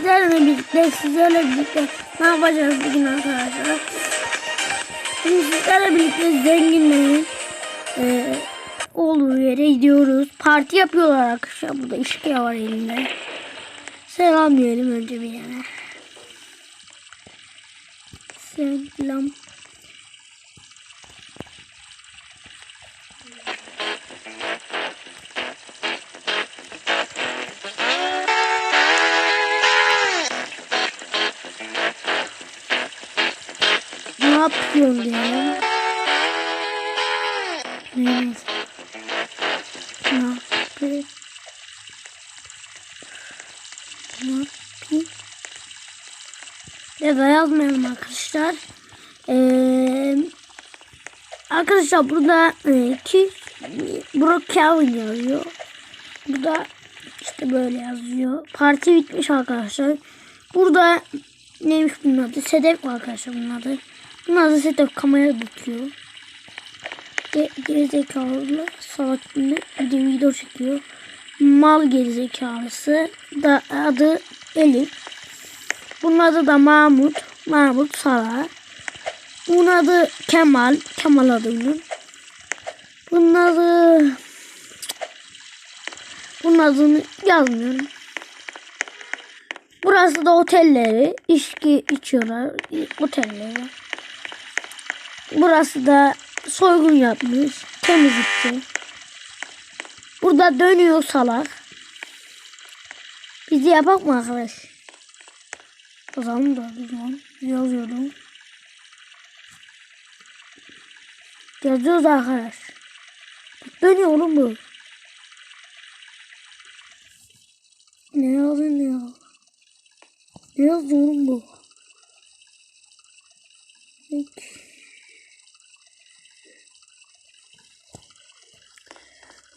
sizlerle birlikte sizlerle birlikte ne yapacağız bugün arkadaşlar? Şimdi sizlerle birlikte zenginlerin e, olduğu yere gidiyoruz. Parti yapıyorlar arkadaşlar. Burada işkiye var elinde. Selam diyelim önce bir yana. Selam. Ne yapıyorsun ya? Ne Ne yapayım? Ne yapayım? Da arkadaşlar. Ee, arkadaşlar burada e, ki Brock Calvin yazıyor. Burada işte böyle yazıyor. Parti bitmiş arkadaşlar. Burada neymiş bunun adı? Sedef arkadaşlar bunun adı. Bunun adı Sedef kamera bakıyor. Ge gerizekalı salak bir de video çekiyor. Mal gerizekalısı da adı Elif. Bunun adı da Mahmut. Mahmut Salah. Bunun adı Kemal. Kemal adının. Bunun adı bunun adını yazmıyorum. Burası da otelleri. İçki içiyorlar. Otelleri. Burası da soygun yapmış. Temizlikçi. Burada dönüyor salak. Bizi yapak mı arkadaş? O zaman da o zaman. Yazıyoruz arkadaş. Dönüyor oğlum bu. Ne yazıyor ne? Ne yazıyor bu? Peki.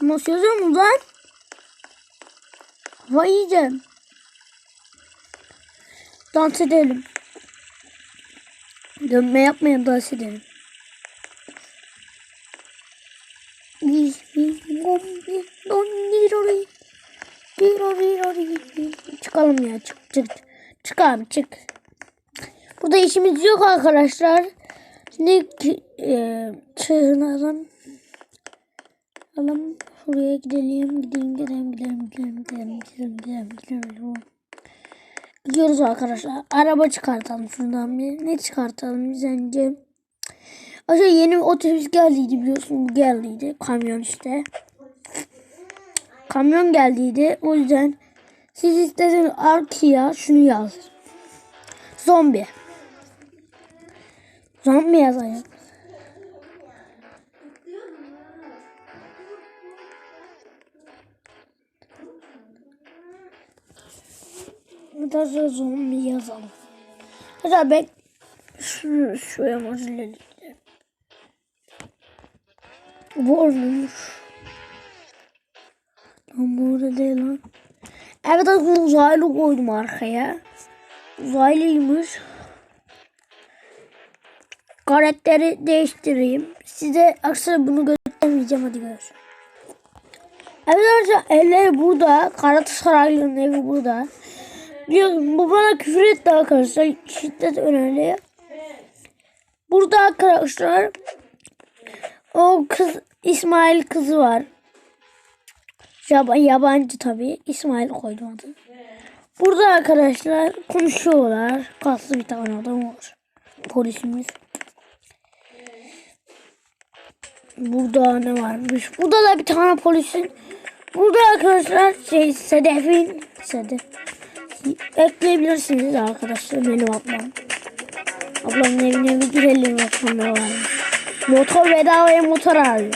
Nasıl yazıyor mu lan? Vay yiyeceğim. Dans edelim. Dönme yapmayın dans edelim. Çıkalım ya çık çık. Çık abi çık. Burada işimiz yok arkadaşlar. Şimdi e, çığıralım. Alalım. Şuraya gidelim. Gidelim gidelim gidelim gidelim gidelim gidelim gidelim gidelim. Gidiyoruz arkadaşlar. Araba çıkartalım şuradan bir. Ne çıkartalım sence? Aşağı yeni bir otobüs geldiydi biliyorsun. Geldiydi. Kamyon işte. Kamyon geldiydi. O yüzden siz istediğiniz arkaya şunu yaz. Zombi. Zombi yazayım. Arkadaşlar zombi yazalım. Arkadaşlar ben şu, şu emojileri Bu olmuş. Lan bu orada değil lan. Evet uzaylı koydum arkaya. Uzaylıymış. Karakteri değiştireyim. Size aksine bunu göstermeyeceğim hadi görüşürüz. Evet arkadaşlar evleri burada. Galatasaraylı'nın evi burada. Diyorum bu bana küfür etti arkadaşlar. Şiddet önemli. Burada arkadaşlar o kız İsmail kızı var. Yab yabancı tabi. İsmail koydum adı. Burada arkadaşlar konuşuyorlar. Kaslı bir tane adam var. Polisimiz. Burada ne varmış? Burada da bir tane polisin. Burada arkadaşlar şey Sedef'in Sedef ekleyebilirsiniz arkadaşlar benim ablam. Ablamın evine bir girelim bakalım ne varmış. Motor bedavaya motor arıyor.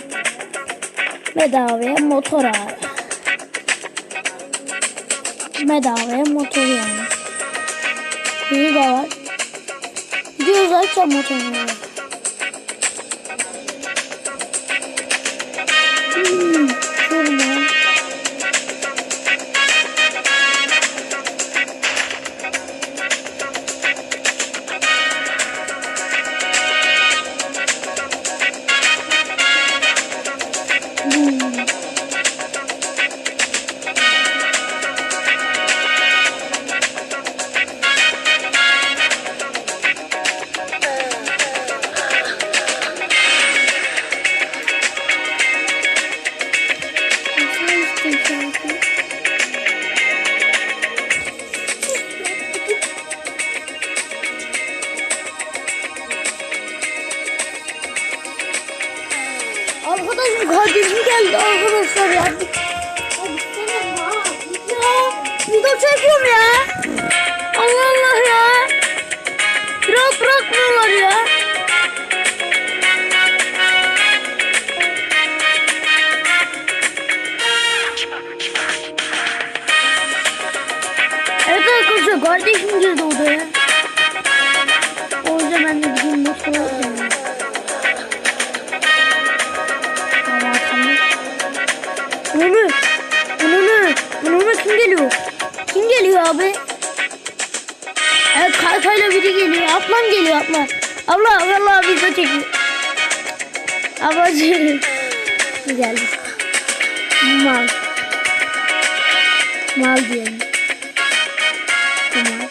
Bedavaya motor arıyor. Bedavaya motor yani. Biri de var. Gidiyoruz açacağım motorunu. Hmm, Kardeşim kardeşim geldi arkadaşlar ya. Burada çekiyorum ya. Allah Allah ya. Biraz bırakmıyorlar ya. Evet arkadaşlar kardeşim girdi odaya. O yüzden ben de gideyim şey motora. Abi? Evet kaykayla biri geliyor. Ablam geliyor abla. Abla abla bize çekiyor. Ablacığım. Geldi. Mal. Mal diyelim. Tamam.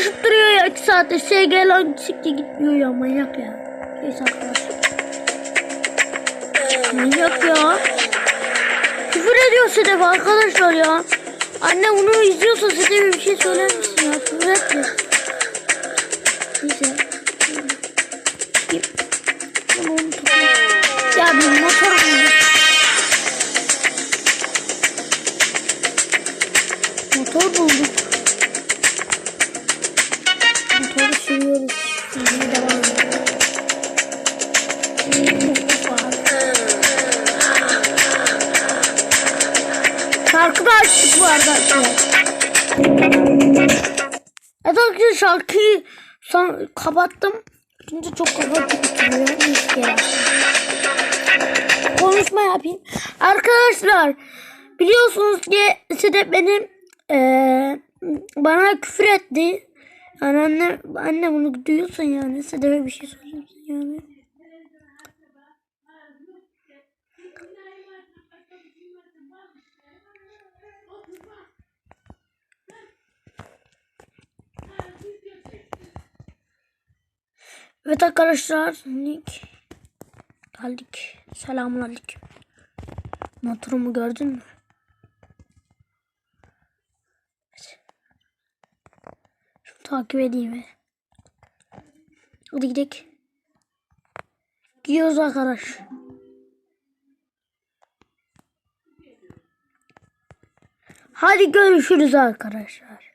Konuşup duruyor ya 2 saattir. SG lan sikti gitmiyor ya manyak ya. Neyse arkadaşlar. Manyak ya. Küfür ediyor Sedef arkadaşlar ya. Anne bunu izliyorsa Sedef'e bir şey söyler misin ya? Küfür etme. Neyse. Ya bir motor bulduk. Motor bulduk. Şarkı da açtık bu arada. Evet arkadaşlar şarkıyı son kapattım. Şimdi çok ya. Konuşma yapayım. Arkadaşlar biliyorsunuz ki Sedef benim eee, bana küfür etti. Yani anne, anne bunu duyuyorsan yani Sedef'e bir şey söylüyorsun yani. Evet arkadaşlar Nick geldik. Selamun aleyküm. Motorumu gördün mü? Evet. Şunu takip edeyim. Hadi gidelim. Gidiyoruz arkadaş. Hadi görüşürüz arkadaşlar.